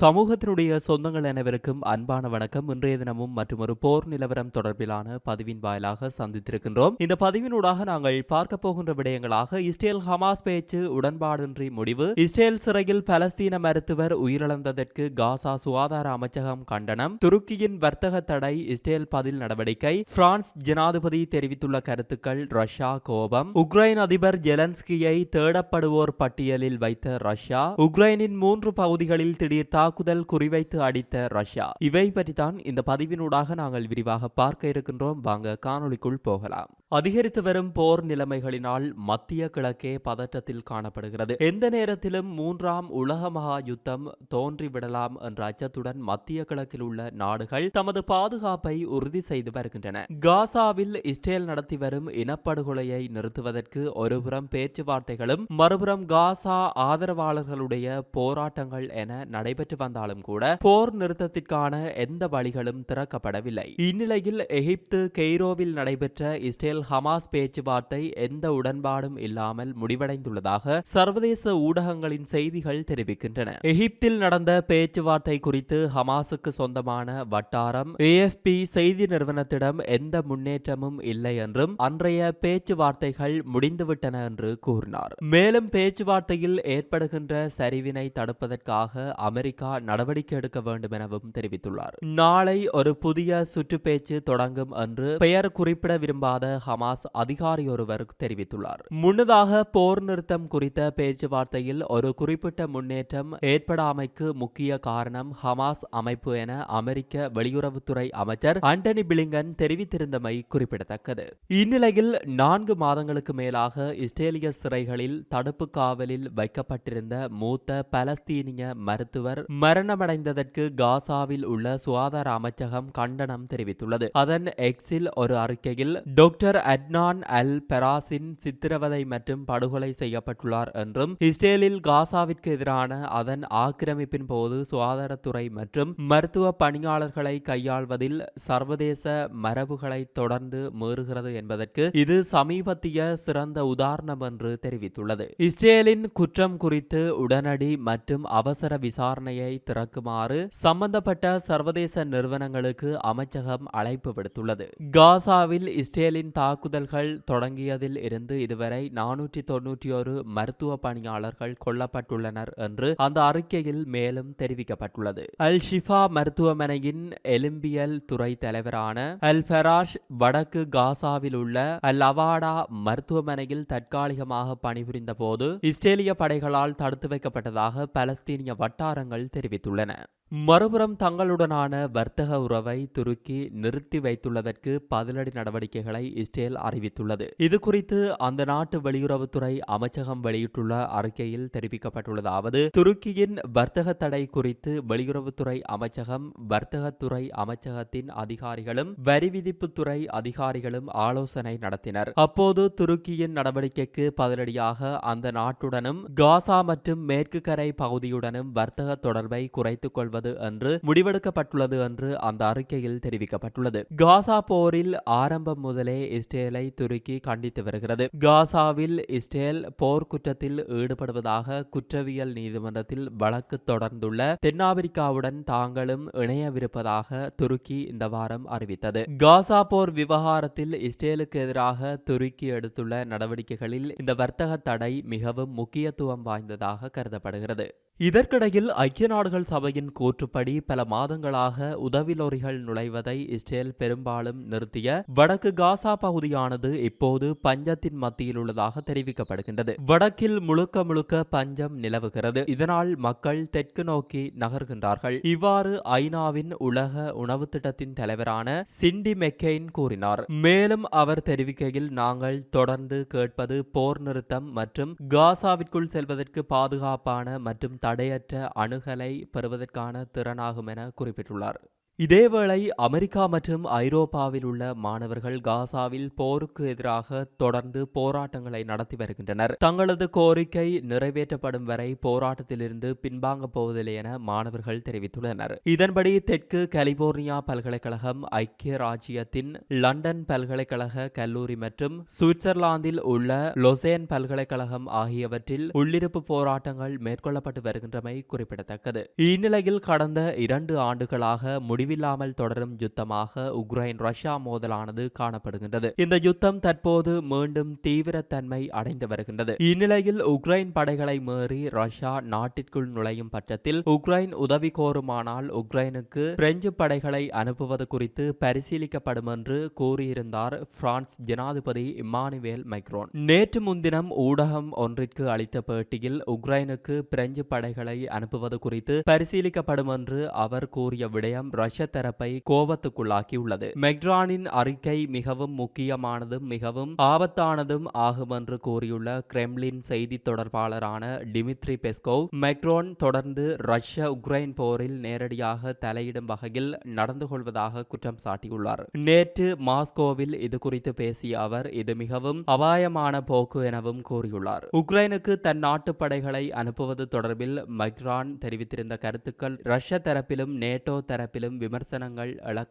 சமூகத்தினுடைய சொந்தங்கள் அனைவருக்கும் அன்பான வணக்கம். இன்றைய தினமும் மற்றும் ஒரு போர் நிலவரம் தொடர்பிலான பதிவின் வாயிலாக சந்தித்திருக்கின்றோம். இந்த பதிவினூடாக நாங்கள் பார்க்க போகின்ற விடயங்களாக இஸ்ரேல் ஹமாஸ் பேச்சு உடன்பாடின்றி முடிவு. இஸ்ரேல் சிறையில் பலஸ்தீன மருத்துவர் உயிரிழந்ததற்கு காசா சுகாதார அமைச்சகம் கண்டனம். துருக்கியின் வர்த்தக தடை இஸ்ரேல் பதில் நடவடிக்கை. பிரான்ஸ் ஜனாதிபதி தெரிவித்துள்ள கருத்துக்கள் ரஷ்யா கோபம். உக்ரைன் அதிபர் ஜெலன்ஸ்கியை தேடப்படுவோர் பட்டியலில் வைத்த ரஷ்யா. உக்ரைனின் மூன்று பகுதிகளில் திடீர் தாக்குதல் குறிவைத்து அடித்த ரஷ்யா. இவை பற்றி தான் இந்த பதிவினூடாக நாங்கள் விரிவாக பார்க்க இருக்கின்றோம். வாங்க காணொளிக்குள் போகலாம். அதிகரித்து வரும் போர் நிலைமைகளினால் மத்திய கிழக்கே பதற்றத்தில் காணப்படுகிறது. எந்த நேரத்திலும் மூன்றாம் உலக மகா யுத்தம் தோன்றிவிடலாம் என்ற அச்சத்துடன் மத்திய கிழக்கில் உள்ள நாடுகள் தமது பாதுகாப்பை உறுதி செய்து வருகின்றன. காசாவில் இஸ்ரேல் நடத்தி வரும் இனப்படுகொலையை நிறுத்துவதற்கு ஒருபுறம் பேச்சுவார்த்தைகளும் மறுபுறம் காசா ஆதரவாளர்களுடைய போராட்டங்கள் என நடைபெற்று வந்தாலும் கூட போர் நிறுத்தத்திற்கான எந்த வழிகளும் திறக்கப்படவில்லை. இந்நிலையில் எகிப்து கெய்ரோவில் நடைபெற்ற இஸ்ரேல் ஹமாஸ் பேச்சுவார்த்தை எந்த உடன்பாடும் இல்லாமல் முடிவடைந்துள்ளதாக சர்வதேச ஊடகங்களின் செய்திகள் தெரிவிக்கின்றன. எகிப்தில் நடந்த பேச்சுவார்த்தை குறித்து ஹமாஸுக்கு சொந்தமான வட்டாரம் ஏஎஃப்பி செய்தி நிறுவனத்திடம் எந்த முன்னேற்றமும் இல்லை என்றும் அன்றைய பேச்சுவார்த்தைகள் முடிந்துவிட்டன என்று கூறினார். மேலும் பேச்சுவார்த்தையில் ஏற்படுகின்ற சரிவினை தடுப்பதற்காக அமெரிக்கா நடவடிக்கை எடுக்க வேண்டும் எனவும் தெரிவித்துள்ளார். நாளை ஒரு புதிய சுற்று பேச்சு தொடங்கும் என்று பெயர் குறிப்பிட விரும்பாத ஹமாஸ் அதிகாரி ஒருவர் தெரிவித்துள்ளார். முன்னதாக போர் நிறுத்தம் குறித்த பேச்சுவார்த்தையில் ஒரு குறிப்பிட்ட முன்னேற்றம் ஏற்படாமைக்கு முக்கிய காரணம் ஹமாஸ் அமைப்பு என அமெரிக்க வெளியுறவுத்துறை அமைச்சர் அண்டனி பிளிங்கன் தெரிவித்திருந்தமை குறிப்பிடத்தக்கது. இந்நிலையில் நான்கு மாதங்களுக்கு மேலாக இஸ்ரேலிய சிறைகளில் தடுப்பு காவலில் வைக்கப்பட்டிருந்த மூத்த பலஸ்தீனிய மருத்துவர் மரணமடைந்ததற்கு காசாவில் உள்ள சுகாதார அமைச்சகம் கண்டனம் தெரிவித்துள்ளது. அதன் எக்ஸில் ஒரு அறிக்கையில் டாக்டர் அட்னான் அல் பெராசின் சித்திரவதை மற்றும் படுகொலை செய்யப்பட்டுள்ளார் என்றும் இஸ்ரேலில் காசாவிற்கு எதிரான அதன் ஆக்கிரமிப்பின் போது சுகாதாரத்துறை மற்றும் மருத்துவ பணியாளர்களை கையாள்வதில் சர்வதேச மரபுகளை தொடர்ந்து மீறுகிறது என்பதற்கு இது சமீபத்திய சிறந்த உதாரணம் என்று தெரிவித்துள்ளது. இஸ்ரேலின் குற்றம் குறித்து உடனடி மற்றும் அவசர விசாரணையை திறக்குமாறு சம்பந்தப்பட்ட சர்வதேச நிறுவனங்களுக்கு அமைச்சகம் அழைப்பு விடுத்துள்ளது. காசாவில் இஸ்ரேலின் தாக்குதல்கள் தொடங்கியதில் இருந்து இதுவரை நானூற்றி தொன்னூற்றி ஒரு மருத்துவ பணியாளர்கள் கொல்லப்பட்டுள்ளனர் என்று அந்த அறிக்கையில் மேலும் தெரிவிக்கப்பட்டுள்ளது. அல் ஷிஃபா மருத்துவமனையின் எலும்பியல் துறை தலைவரான அல் ஃபெராஷ் வடக்கு காசாவில் உள்ள அல் அவாடா மருத்துவமனையில் தற்காலிகமாக பணிபுரிந்த போது இஸ்ரேலிய படைகளால் தடுத்து வைக்கப்பட்டதாக பலஸ்தீனிய வட்டாரங்கள் தெரிவித்துள்ளன. மறுபுறம் தங்களுடனான வர்த்தக உறவை துருக்கி நிறுத்தி வைத்துள்ளதற்கு பதிலடி நடவடிக்கைகளை இஸ்ரேல் அறிவித்துள்ளது. இது குறித்து அந்த நாட்டு வெளியுறவுத்துறை அமைச்சகம் வெளியிட்டுள்ள அறிக்கையில் தெரிவிக்கப்பட்டுள்ளதாவது துருக்கியின் வர்த்தக தடை குறித்து வெளியுறவுத்துறை அமைச்சகம் வர்த்தகத்துறை அமைச்சகத்தின் அதிகாரிகளும் வரி விதிப்புத்துறை அதிகாரிகளும் ஆலோசனை நடத்தினர். அப்போது துருக்கியின் நடவடிக்கைக்கு பதிலடியாக அந்த நாட்டுடனும் காசா மற்றும் மேற்கு கரை பகுதியுடனும் வர்த்தக தொடர்பை குறைத்துக் கொள்வது என்று முடிவெடுக்கப்பட்டுள்ளது என்று அந்த அறிக்கையில் தெரிவிக்கப்பட்டுள்ளது. காசா போரில் ஆரம்பம் முதலே இஸ்ரேலை துருக்கி கண்டித்து வருகிறது. காசாவில் இஸ்ரேல் போர் குற்றத்தில் ஈடுபடுவதாக குற்றவியல் நீதிமன்றத்தில் வழக்கு தொடர்ந்துள்ள தென்னாப்பிரிக்காவுடன் தாங்களும் இணையவிருப்பதாக துருக்கி இந்த வாரம் அறிவித்தது. காசா போர் விவகாரத்தில் இஸ்ரேலுக்கு எதிராக துருக்கி எடுத்துள்ள நடவடிக்கைகளில் இந்த வர்த்தக தடை மிகவும் முக்கியத்துவம் வாய்ந்ததாக கருதப்படுகிறது. இதற்கிடையில் ஐக்கிய நாடுகள் சபையின் கூற்றுப்படி பல மாதங்களாக உதவிலொறிகள் நுழைவதை இஸ்ரேல் பெரும்பாலும் நிறுத்திய வடக்கு காசா பகுதியானது இப்போது பஞ்சத்தின் மத்தியில் உள்ளதாக தெரிவிக்கப்படுகின்றது. வடக்கில் முழுக்க முழுக்க பஞ்சம் நிலவுகிறது. இதனால் மக்கள் தெற்கு நோக்கி நகர்கின்றார்கள். இவ்வாறு ஐநாவின் உலக உணவு திட்டத்தின் தலைவரான சிண்டி மெக்கெயின் கூறினார். மேலும் அவர் தெரிவிக்கையில் நாங்கள் தொடர்ந்து கேட்பது போர் நிறுத்தம் மற்றும் காசாவிற்குள் செல்வதற்கு பாதுகாப்பான மற்றும் தடையற்ற அணுகலை பெறுவதற்கான திறனாகும் என குறிப்பிட்டுள்ளார். இதேவேளை அமெரிக்கா மற்றும் ஐரோப்பாவில் உள்ள மாணவர்கள் காசாவில் போருக்கு எதிராக தொடர்ந்து போராட்டங்களை நடத்தி வருகின்றனர். தங்களது கோரிக்கை நிறைவேற்றப்படும் வரை போராட்டத்திலிருந்து பின்வாங்கப் போவதில்லை என மாணவர்கள் தெரிவித்துள்ளனர். இதன்படி தெற்கு கலிபோர்னியா பல்கலைக்கழகம் ஐக்கிய ராஜ்யத்தின் லண்டன் பல்கலைக்கழக கல்லூரி மற்றும் சுவிட்சர்லாந்தில் உள்ள லொசேன் பல்கலைக்கழகம் ஆகியவற்றில் உள்ளிருப்பு போராட்டங்கள் மேற்கொள்ளப்பட்டு வருகின்றமை குறிப்பிடத்தக்கது. இந்நிலையில் கடந்த இரண்டு ஆண்டுகளாக முடி முடிவில்லாமல் தொடரும் யுத்தமாக உக்ரைன் ரஷ்யா மோதலானது காணப்படுகின்றது. இந்த யுத்தம் தற்போது மீண்டும் தீவிரத்தன்மை அடைந்து வருகின்றது. இந்நிலையில் உக்ரைன் படைகளை மீறி ரஷ்யா நாட்டிற்குள் நுழையும் பட்சத்தில் உக்ரைன் உதவி கோருமானால் உக்ரைனுக்கு பிரெஞ்சு படைகளை அனுப்புவது குறித்து பரிசீலிக்கப்படும் என்று கூறியிருந்தார் பிரான்ஸ் ஜனாதிபதி இமானுவேல் மைக்ரோன். நேற்று முன்தினம் ஊடகம் ஒன்றிற்கு அளித்த பேட்டியில் உக்ரைனுக்கு பிரெஞ்சு படைகளை அனுப்புவது குறித்து பரிசீலிக்கப்படும் என்று அவர் கூறிய விடயம் ரஷ்ய தரப்பை கோபத்துக்குள்ளாக்கியுள்ளது. மெக்ரானின் அறிக்கை மிகவும் முக்கியமானதும் மிகவும் ஆபத்தானதும் ஆகும் என்று கூறியுள்ள கிரெம்லின் செய்தி தொடர்பாளரான டிமித்ரி பெஸ்கோவ் மெக்ரோன் தொடர்ந்து ரஷ்ய உக்ரைன் போரில் நேரடியாக தலையிடும் வகையில் நடந்து கொள்வதாக குற்றம் சாட்டியுள்ளார். நேற்று மாஸ்கோவில் இது குறித்து பேசிய அவர் இது மிகவும் அபாயமான போக்கு எனவும் கூறியுள்ளார். உக்ரைனுக்கு தன் நாட்டு படைகளை அனுப்புவது தொடர்பில் மக்ரான் தெரிவித்திருந்த கருத்துக்கள் ரஷ்ய தரப்பிலும் நேட்டோ தரப்பிலும் விமர்சனங்கள் எழ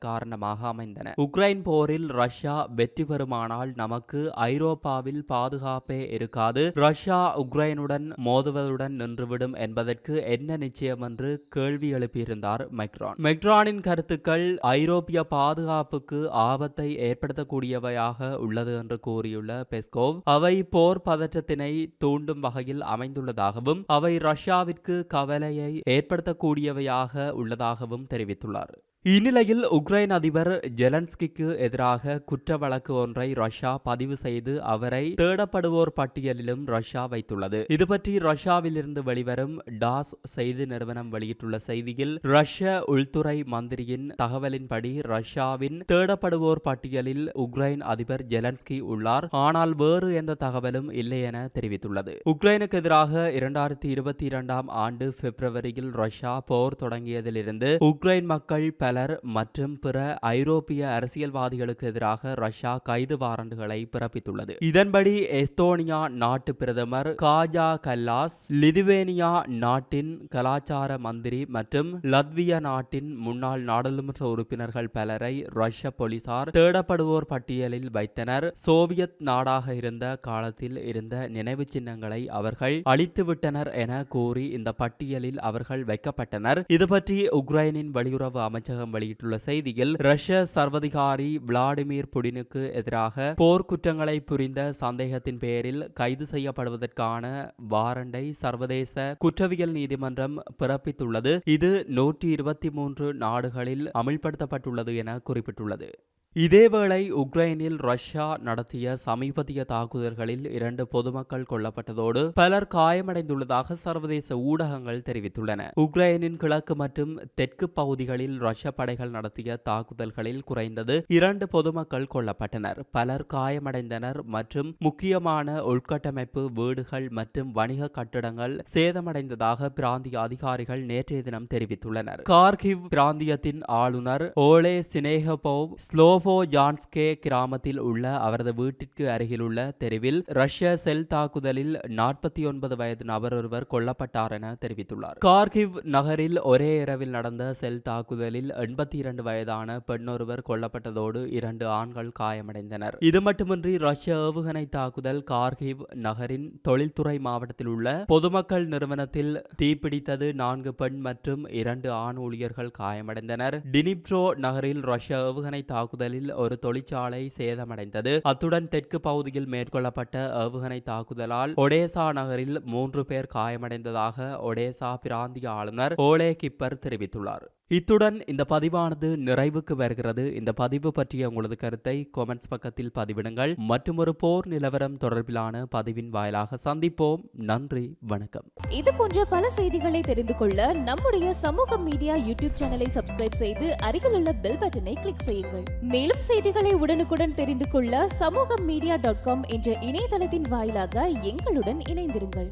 அமைந்தன. உக்ரைன் போரில் ரஷ்யா வெற்றி பெறுமானால் நமக்கு ஐரோப்பாவில் பாதுகாப்பே இருக்காது. ரஷ்யா உக்ரைனுடன் மோதுவதுடன் நின்றுவிடும் என்பதற்கு என்ன நிச்சயம் என்று கேள்வி எழுப்பியிருந்தார் மெக்ரான். மெக்ரானின் கருத்துக்கள் ஐரோப்பிய பாதுகாப்புக்கு ஆபத்தை ஏற்படுத்தக்கூடியவையாக உள்ளது என்று கூறியுள்ள பெஸ்கோவ் அவை போர் பதற்றத்தினை தூண்டும் வகையில் அமைந்துள்ளதாகவும் அவை ரஷ்யாவிற்கு கவலையை ஏற்படுத்தக்கூடியவையாக உள்ளதாகவும் தெரிவித்துள்ளார். இந்நிலையில் உக்ரைன் அதிபர் ஜெலன்ஸ்கிக்கு எதிராக குற்ற வழக்கு ஒன்றை ரஷ்யா பதிவு செய்து அவரை தேடப்படுவோர் பட்டியலிலும் ரஷ்யா வைத்துள்ளது. இது பற்றி ரஷ்யாவிலிருந்து வெளிவரும் டாஸ் செய்தி நிறுவனம் வெளியிட்டுள்ள செய்தியில் ரஷ்ய உள்துறை மந்திரியின் தகவலின்படி ரஷ்யாவின் தேடப்படுவோர் பட்டியலில் உக்ரைன் அதிபர் ஜெலன்ஸ்கி உள்ளார். ஆனால் வேறு எந்த தகவலும் இல்லை என தெரிவித்துள்ளது. உக்ரைனுக்கு எதிராக இரண்டாயிரத்தி இருபத்தி இரண்டாம் ஆண்டு பிப்ரவரியில் ரஷ்யா போர் தொடங்கியதிலிருந்து உக்ரைன் மக்கள் பலர் மற்றும் பிற ஐரோப்பிய அரசியல்வாதிகளுக்கு எதிராக ரஷ்யா கைது வாரண்டுகளை பிறப்பித்துள்ளது. இதன்படி எஸ்தோனியா நாட்டு பிரதமர் காஜா கல்லாஸ் லிதுவேனியா நாட்டின் கலாச்சார மந்திரி மற்றும் லத்வியா நாட்டின் முன்னாள் நாடாளுமன்ற உறுப்பினர்கள் பலரை ரஷ்ய போலீசார் தேடப்படுவோர் பட்டியலில் வைத்தனர். சோவியத் நாடாக இருந்த காலத்தில் இருந்த நினைவு சின்னங்களை அவர்கள் அழித்துவிட்டனர் என கூறி இந்த பட்டியலில் அவர்கள் வைக்கப்பட்டனர். இதுபற்றி உக்ரைனின் வெளியுறவு ஊடகம் வெளியிட்டுள்ள செய்தியில் ரஷ்ய சர்வதிகாரி விளாடிமிர் புடினுக்கு எதிராக போர்க்குற்றங்களை புரிந்த சந்தேகத்தின் பேரில் கைது செய்யப்படுவதற்கான வாரண்டை சர்வதேச குற்றவியல் நீதிமன்றம் பிறப்பித்துள்ளது. இது நூற்றி இருபத்தி மூன்று நாடுகளில் அமல்படுத்தப்பட்டுள்ளது என குறிப்பிட்டுள்ளது. இதேவேளை உக்ரைனில் ரஷ்யா நடத்திய சமீபத்திய தாக்குதல்களில் இரண்டு பொதுமக்கள் கொல்லப்பட்டதோடு பலர் காயமடைந்துள்ளதாக சர்வதேச ஊடகங்கள் தெரிவித்துள்ளன. உக்ரைனின் கிழக்கு மற்றும் தெற்கு பகுதிகளில் ரஷ்ய படைகள் நடத்திய தாக்குதல்களில் குறைந்தது இரண்டு பொதுமக்கள் கொல்லப்பட்டனர். பலர் காயமடைந்தனர் மற்றும் முக்கியமான உள்கட்டமைப்பு வீடுகள் மற்றும் வணிக கட்டிடங்கள் சேதமடைந்ததாக பிராந்திய அதிகாரிகள் நேற்றைய தினம் தெரிவித்துள்ளனர். கார்கிவ் பிராந்தியத்தின் ஆளுநர் ஓலே சினேகபோவ் ஸ்லோ நோவோ ஜான்ஸ்கே கிராமத்தில் உள்ள அவரது வீட்டிற்கு அருகிலுள்ள தெருவில் ரஷ்ய செல் தாக்குதலில் நாற்பத்தி ஒன்பது வயது நபர் ஒருவர் கொல்லப்பட்டார் என தெரிவித்துள்ளார். கார்கிவ் நகரில் ஒரே இரவில் நடந்த செல் தாக்குதலில் எண்பத்தி இரண்டு வயதான பெண்ணொருவர் கொல்லப்பட்டதோடு இரண்டு ஆண்கள் காயமடைந்தனர். இது மட்டுமின்றி ரஷ்ய ஏவுகணை தாக்குதல் கார்கிவ் நகரின் தொழில்துறை மாவட்டத்தில் உள்ள பொதுமக்கள் நிறுவனத்தில் தீப்பிடித்தது நான்கு பெண் மற்றும் இரண்டு ஆண் ஊழியர்கள் காயமடைந்தனர். டினிப்ரோ நகரில் ரஷ்ய ஏவுகணை தாக்குதலில் ஒரு தொழிற்சாலை சேதமடைந்தது. அத்துடன் தெற்கு பகுதியில் மேற்கொள்ளப்பட்ட ஏவுகணை தாக்குதலால் ஒடேசா நகரில் மூன்று பேர் காயமடைந்ததாக ஒடேசா பிராந்திய ஆளுநர் ஓலே கிப்பர் தெரிவித்துள்ளார். இத்துடன் இந்த பதிவானது நிறைவுக்கு வருகிறது. இந்த பதிவு பற்றிய உங்களது கருத்தை கொமெண்ட்ஸ் பக்கத்தில் பதிவிடுங்கள். மற்றும் ஒரு போர் நிலவரம் தொடர்பிலான பதிவின் வாயிலாக சந்திப்போம். நன்றி வணக்கம். இது போன்ற பல செய்திகளை தெரிந்து கொள்ள நம்முடைய சமூக மீடியா யூடியூப் சேனலை சப்ஸ்கிரைப் செய்து அருகில் உள்ள பெல் பட்டனை கிளிக் செய்யுங்கள். மேலும் செய்திகளை உடனுக்குடன் தெரிந்து கொள்ள சமூக மீடியா டாட் காம் என்ற இணையதளத்தின் வாயிலாக எங்களுடன் இணைந்திருங்கள்.